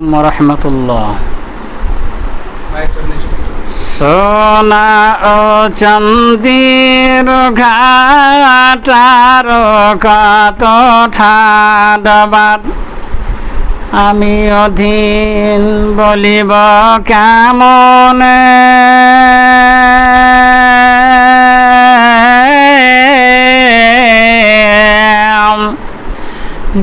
রহমতুল্লাহ। সোনা ও চন্দির ঘাটার কত ঠাডবাদ আমি অধীন বলিব কেমন?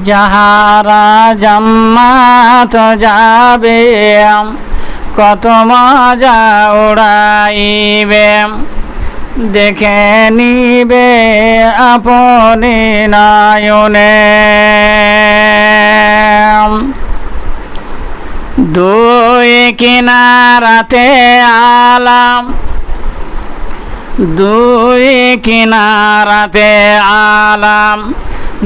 যাহারা জাম্মাত যাবে কত মজা উড়াইবে। দেখে নিবে আপনি নয়নে। দুই কিনারাতে আলাম, দুই কিনারাতে আলাম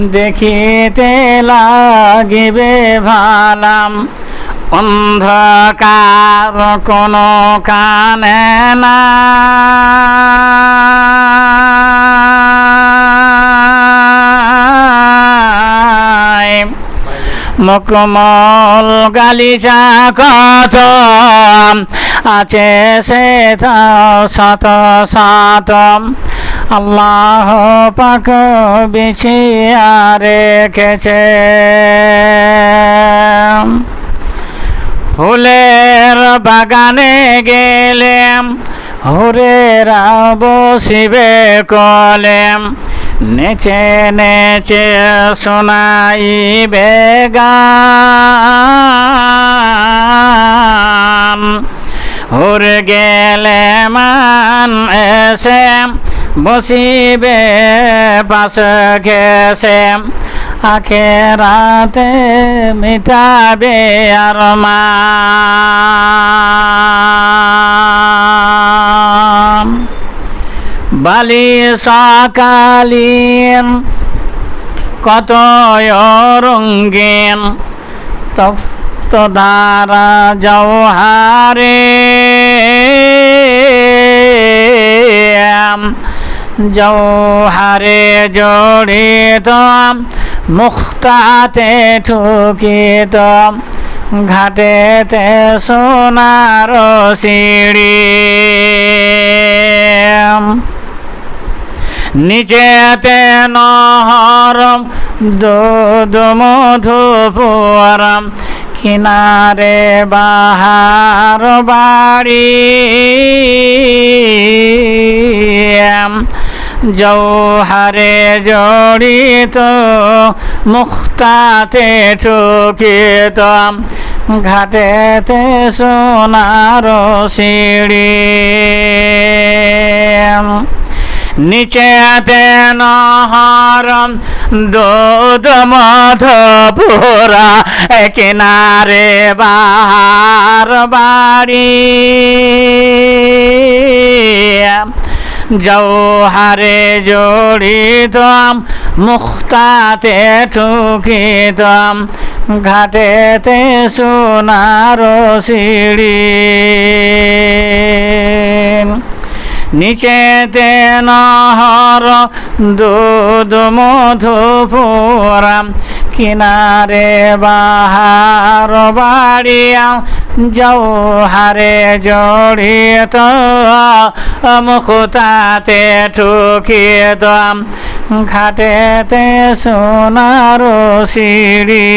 দেখিতে লাগিবে ভালাম। অন্ধকার কোনো কানে না। মকমল গালিচা কত? আছে সে শত শত। আল্লাহ পাক বিছিয়া রেখেছে। ফুলের বাগানে গেলেম, হরেরা বসিবে কলেম, নেচে নেচে শোনাইবে গান। হুর গেলে মান এসে বসিবে পাশ ঘেসে আখেরাতে মিটাবে আর মান বালি সকালীন কত রঙ্গিন তপ্ত দ্বারা জৌহারে জৌহারে জড়িত মুক্তাতে ঠুকিত ঘাটেতে সোনার সিঁড়ি। নিচেতে নহরম দুধ মধুপুরম কিনারে বাহার বাড়ি। জৌহারে জড়িত মুক্তাতে ঠুকিত ঘাটেতে সোনার সিঁড়ি। নিচেতে নহরম দুধ মধুপুরা কিনারে বাহার বাড়ি। জৌহারে জড়িত মুক্তাতে ঠুকিত ঘাটেতে সোনার সিঁড়ি। নিচেতে নহর দুধ মধুপুরা কিনারে বাহার বাড়িয়া জৌহারে জড়িত মুখতাতে ঠুকিত ঘাটেতে সোনার সিঁড়ি।